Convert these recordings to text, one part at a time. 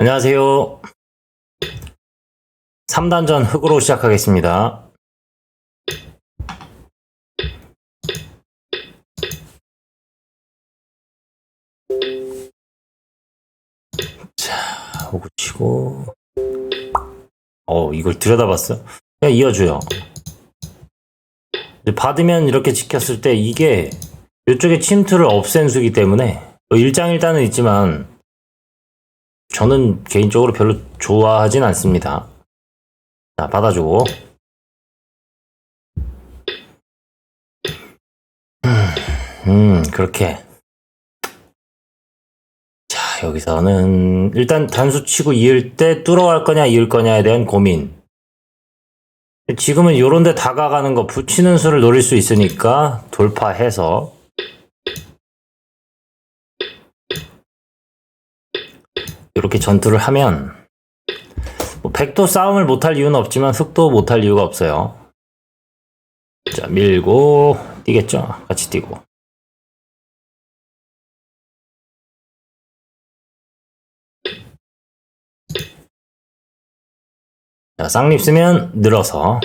안녕하세요. 3단전 흑으로 시작하겠습니다. 자, 오구 치고. 어, 이걸 들여다봤어? 그냥 이어줘요. 받으면 이렇게 지켰을 때 이게 이쪽에 침투를 없앤 수기 때문에 뭐 일장일단은 있지만 저는 개인적으로 별로 좋아하진 않습니다. 자, 받아주고. 음, 그렇게. 자, 여기서는 일단 단수 치고 이을 때 뚫어 갈 거냐, 이을 거냐에 대한 고민. 지금은 요런 데 다가가는 거 붙이는 수를 노릴 수 있으니까 돌파해서 이렇게 전투를 하면 뭐 백도 싸움을 못할 이유는 없지만 흑도 못할 이유가 없어요. 자 밀고 뛰겠죠. 같이 뛰고. 자 쌍립 쓰면 늘어서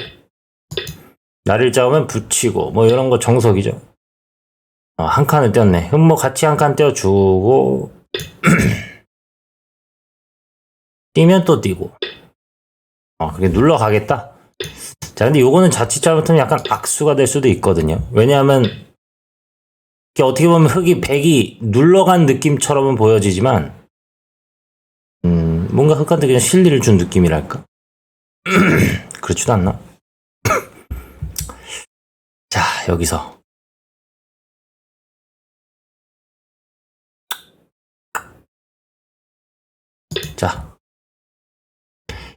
날을 잡으면 붙이고 뭐 이런 거 정석이죠. 어, 한 칸을 떼었네. 그럼 뭐 같이 한 칸 떼어주고 뛰면 또 뛰고. 어, 그게 눌러 가겠다. 자, 근데 요거는 자칫 잘못하면 약간 악수가 될 수도 있거든요. 왜냐하면, 이게 어떻게 보면 흙이 백이 눌러간 느낌처럼은 보여지지만, 음, 뭔가 흙한테 그냥 실리를 준 느낌이랄까? 그렇지도 않나? 자, 여기서.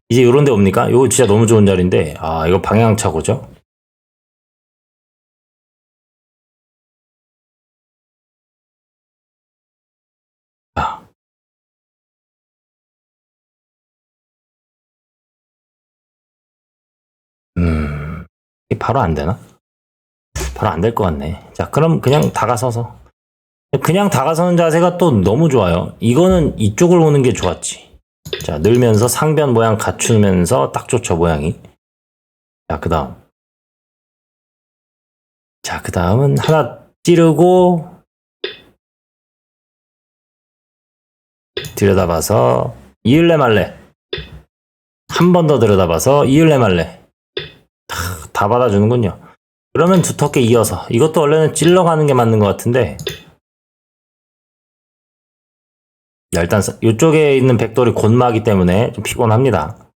이제 요런 데 옵니까? 이거 진짜 너무 좋은 자리인데, 아, 이거 방향차고죠? 아. 음, 바로 안 되나? 바로 안 될 것 같네. 자, 그럼 그냥 다가서서. 그냥 다가서는 자세가 또 너무 좋아요. 이거는 이쪽을 오는 게 좋았지. 자, 늘면서 상변 모양 갖추면서 딱 좋죠, 모양이. 자, 그 다음. 자, 그 다음은 하나 찌르고, 들여다봐서, 이을래 말래. 한 번 더 들여다봐서, 이을래 말래. 다, 다 받아주는군요. 그러면 두텁게 이어서. 이것도 원래는 찔러가는 게 맞는 것 같은데, 일단 이쪽에 있는 백돌이 곤마기 때문에 좀 피곤합니다.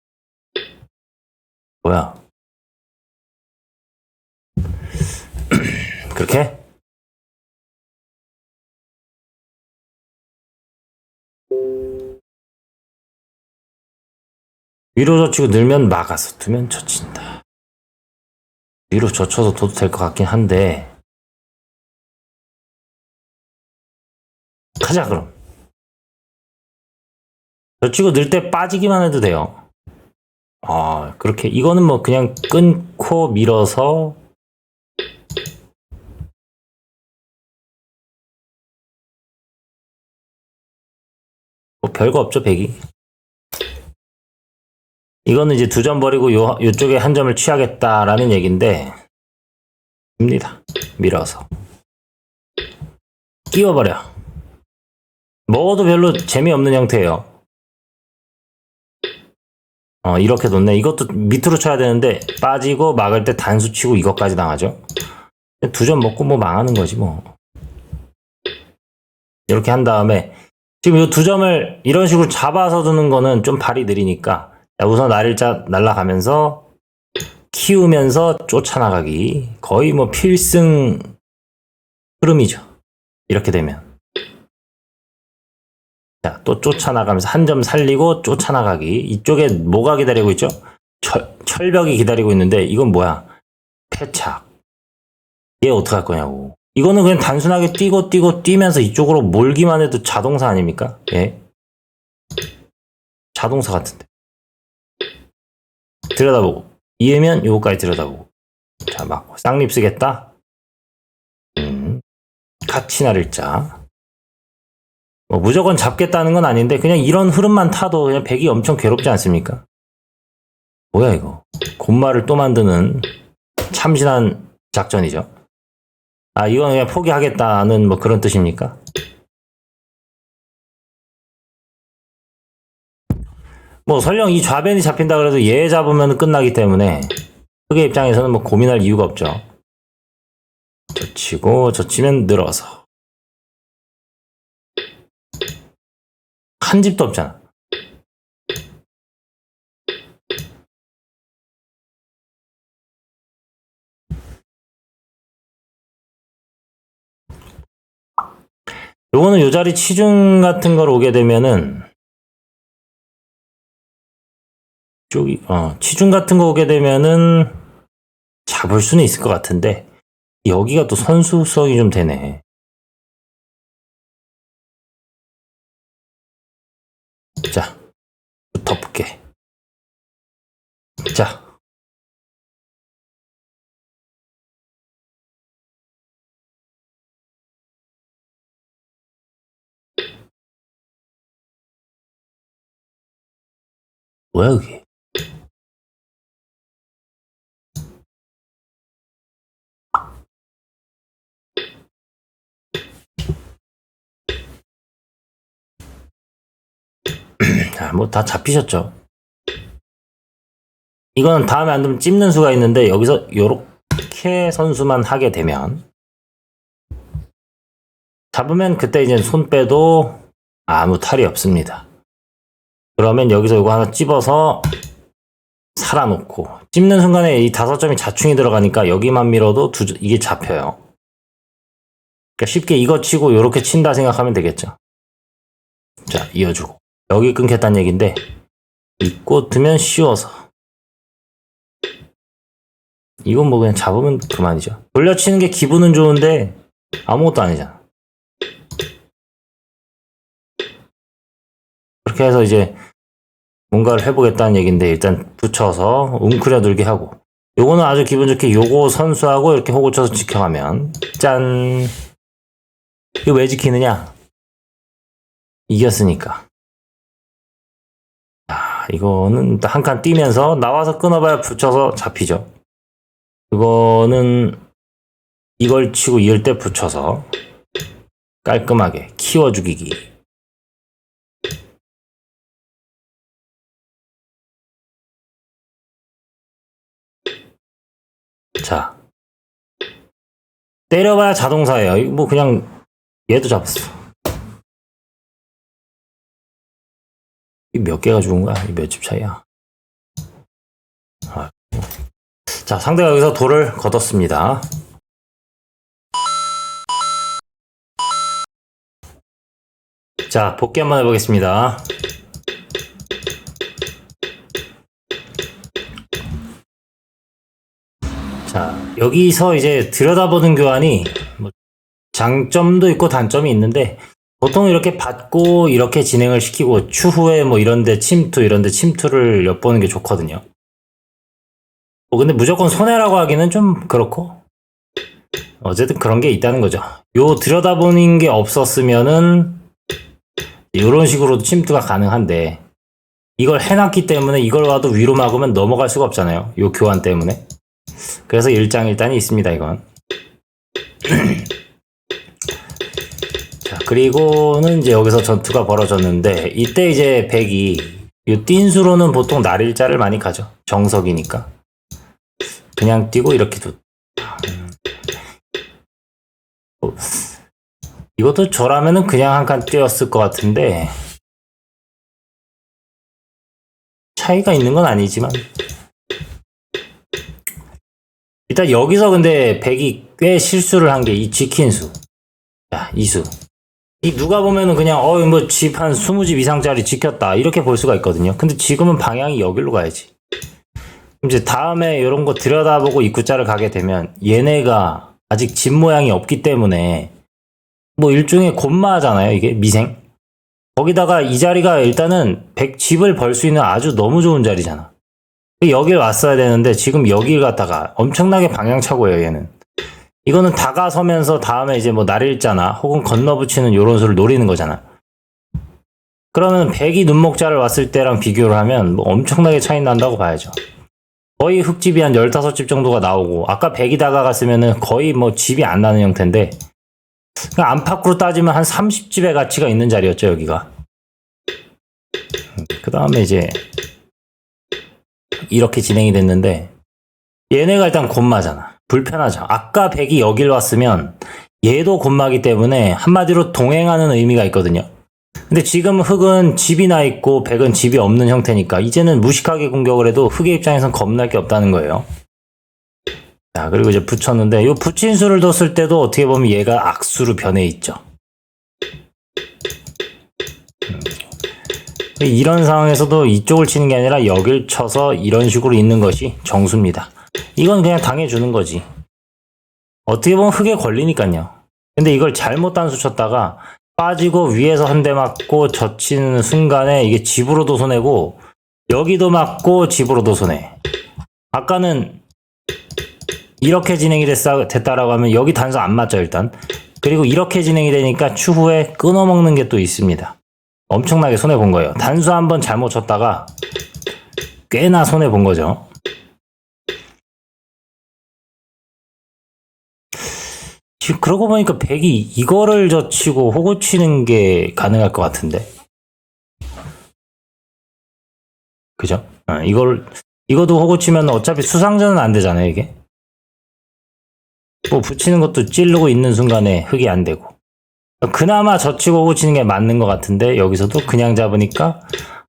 뭐야? 그렇게? 위로 젖히고 늘면 막아서 두면 젖힌다. 위로 젖혀서 둬도 될 것 같긴 한데 가자 그럼. 젖히고 늘 때 빠지기만 해도 돼요. 아, 그렇게, 이거는 뭐 그냥 끊고 밀어서, 뭐 별거 없죠, 백이. 이거는 이제 두 점 버리고 요, 요쪽에 한 점을 취하겠다라는 얘기인데, 입니다. 밀어서. 끼워버려. 먹어도 별로 재미없는 형태예요. 어, 이렇게 놓네. 이것도 밑으로 쳐야 되는데, 빠지고 막을 때 단수 치고 이것까지 당하죠. 두 점 먹고 뭐 망하는 거지, 뭐. 이렇게 한 다음에, 지금 이 두 점을 이런 식으로 잡아서 두는 거는 좀 발이 느리니까, 자, 우선 날일자 날라가면서, 키우면서 쫓아나가기. 거의 뭐 필승 흐름이죠. 이렇게 되면. 자, 또 쫓아나가면서 한 점 살리고 쫓아나가기. 이쪽에 뭐가 기다리고 있죠? 철, 철벽이 기다리고 있는데 이건 뭐야? 패착. 얘 어떡할 거냐고. 이거는 그냥 단순하게 뛰고 뛰고 뛰면서 이쪽으로 몰기만 해도 자동사 아닙니까? 예. 자동사 같은데. 들여다보고. 이해면 요거까지 들여다보고. 자, 막 쌍립 쓰겠다. 음. 같이 나를자. 뭐 무조건 잡겠다는 건 아닌데 그냥 이런 흐름만 타도 그냥 백이 엄청 괴롭지 않습니까? 뭐야 이거? 곤마를 또 만드는 참신한 작전이죠. 아 이건 그냥 포기하겠다는 뭐 그런 뜻입니까? 뭐 설령 이 좌변이 잡힌다 그래도 얘 잡으면 끝나기 때문에 흑의 입장에서는 뭐 고민할 이유가 없죠. 젖히고 젖히면 늘어서 한 집도 없잖아. 요거는 요 자리 치중 같은 걸 오게 되면은 쪽이 어 치중 같은 거 오게 되면은 잡을 수는 있을 것 같은데 여기가 또 선수성이 좀 되네. 자, 덮을게. 자, 뭐야 그게? 뭐 다 잡히셨죠? 이건 다음에 안 되면 찝는 수가 있는데 여기서 요렇게 선수만 하게 되면 잡으면 그때 이제 손 빼도 아무 탈이 없습니다. 그러면 여기서 이거 하나 찝어서 살아놓고 찝는 순간에 이 다섯 점이 자충이 들어가니까 여기만 밀어도 두, 이게 잡혀요. 그러니까 쉽게 이거 치고 요렇게 친다 생각하면 되겠죠. 자, 이어주고. 여기 끊겠다는 얘기인데 잊고 두면 쉬워서. 이건 뭐 그냥 잡으면 그만이죠. 돌려치는 게 기분은 좋은데 아무것도 아니잖아. 그렇게 해서 이제 뭔가를 해보겠다는 얘기인데 일단 붙여서 웅크려 들게 하고. 요거는 아주 기분 좋게 요거 선수하고 이렇게 호구 쳐서 지켜가면. 짠! 이거 왜 지키느냐? 이겼으니까 이거는 한 칸 뛰면서 나와서 끊어봐야 붙여서 잡히죠. 그거는 이걸 치고 이을 때 붙여서 깔끔하게 키워 죽이기. 자. 때려봐야 자동사예요. 뭐 그냥 얘도 잡았어. 몇 개가 죽은 거야? 이몇집 차이야? 아, 자, 상대가 여기서 돌을 걷었습니다. 자, 복귀 한번 해보겠습니다. 자, 여기서 이제 들여다보는 교환이 뭐 장점도 있고 단점이 있는데 보통 이렇게 받고 이렇게 진행을 시키고 추후에 뭐 이런데 침투 이런데 침투를 엿보는 게 좋거든요. 뭐 근데 무조건 손해라고 하기는 좀 그렇고 어쨌든 그런 게 있다는 거죠. 요 들여다보는 게 없었으면은 이런 식으로도 침투가 가능한데 이걸 해놨기 때문에 이걸 와도 위로 막으면 넘어갈 수가 없잖아요. 요 교환 때문에. 그래서 일장일단이 있습니다. 이건. 자, 그리고는 이제 여기서 전투가 벌어졌는데, 이때 이제 백이, 이 띵수로는 보통 날일자를 많이 가죠. 정석이니까. 그냥 뛰고 이렇게 두. 뭐, 이것도 저라면은 그냥 한 칸 뛰었을 것 같은데, 차이가 있는 건 아니지만, 일단 여기서 근데 백이 꽤 실수를 한 게 이 지킨 수. 야, 이 수. 이 누가 보면은 그냥 어 뭐 집 한 20집 이상짜리 지켰다 이렇게 볼 수가 있거든요. 근데 지금은 방향이 여기로 가야지. 이제 다음에 이런 거 들여다보고 입구자를 가게 되면 얘네가 아직 집 모양이 없기 때문에 뭐 일종의 곤마잖아요. 이게 미생. 거기다가 이 자리가 일단은 백 집을 벌 수 있는 아주 너무 좋은 자리잖아. 여길 왔어야 되는데 지금 여길 갔다가 엄청나게 방향 차고요 얘는. 이거는 다가서면서 다음에 이제 뭐 날일자나 혹은 건너붙이는 요런 수를 노리는 거잖아. 그러면 백이 눈목자를 왔을 때랑 비교를 하면 뭐 엄청나게 차이 난다고 봐야죠. 거의 흙집이 한 15집 정도가 나오고 아까 백이 다가갔으면은 거의 뭐 집이 안 나는 형태인데 그냥 안팎으로 따지면 한 30집의 가치가 있는 자리였죠 여기가 그 다음에 이제 이렇게 진행이 됐는데 얘네가 일단 곤마잖아 불편하죠 아까 백이 여길 왔으면 얘도 곤마기 때문에 한마디로 동행하는 의미가 있거든요 근데 지금 흑은 집이 나 있고 백은 집이 없는 형태니까 이제는 무식하게 공격을 해도 흑의 입장에선 겁날 게 없다는 거예요. 자 그리고 이제 붙였는데 이 붙인 수를 뒀을 때도 어떻게 보면 얘가 악수로 변해 있죠. 음. 이런 상황에서도 이쪽을 치는 게 아니라 여길 쳐서 이런 식으로 있는 것이 정수입니다. 이건 그냥 당해주는 거지. 어떻게 보면 흑에 걸리니까요. 근데 이걸 잘못 단수 쳤다가 빠지고 위에서 한 대 맞고 젖히는 순간에 이게 집으로도 손해고 여기도 맞고 집으로도 손해. 아까는 이렇게 진행이 됐다, 됐다라고 하면 여기 단수 안 맞죠 일단. 그리고 이렇게 진행이 되니까 추후에 끊어먹는 게 또 있습니다. 엄청나게 손해 본 거예요. 단수 한번 잘못 쳤다가 꽤나 손해 본 거죠. 지금 그러고 보니까 백이 이거를 젖히고 호구 치는 게 가능할 것 같은데. 그죠? 어, 이걸 이것도 호구 치면 어차피 수상전은 안 되잖아요, 이게. 뭐 붙이는 것도 찌르고 있는 순간에 흙이 안 되고. 그나마 젖히고 호구 치는 게 맞는 것 같은데 여기서도 그냥 잡으니까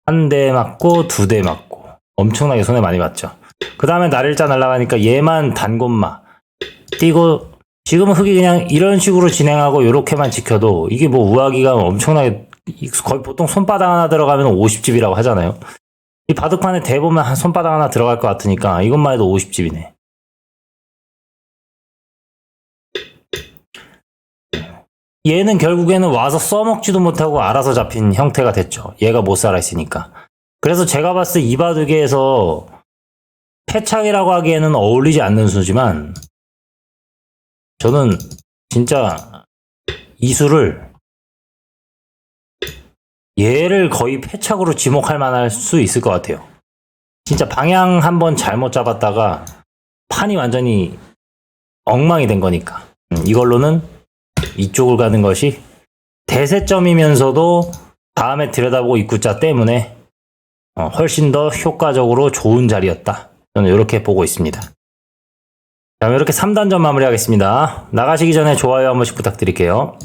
한 대 맞고 두 대 맞고 엄청나게 손해 많이 봤죠. 그 다음에 날일자 날아가니까 얘만 단곤마 뛰고 지금 흑이 그냥 이런 식으로 진행하고 이렇게만 지켜도 이게 뭐 우아기가 엄청나게 거의 보통 손바닥 하나 들어가면 50집이라고 하잖아요. 이 바둑판에 대보면 한 손바닥 하나 들어갈 것 같으니까 이것만 해도 50집이네. 얘는 결국에는 와서 써먹지도 못하고 알아서 잡힌 형태가 됐죠. 얘가 못 살아 있으니까. 그래서 제가 봤을 때 이 바둑에서 패착이라고 하기에는 어울리지 않는 수지만 저는 진짜 이수를 얘를 거의 패착으로 지목할 만할 수 있을 것 같아요. 진짜 방향 한번 잘못 잡았다가 판이 완전히 엉망이 된 거니까 음, 이걸로는 이쪽을 가는 것이 대세점이면서도 다음에 들여다보고 입구자 때문에 어, 훨씬 더 효과적으로 좋은 자리였다. 저는 이렇게 보고 있습니다. 자, 이렇게 3단전 마무리하겠습니다. 나가시기 전에 좋아요 한 번씩 부탁드릴게요.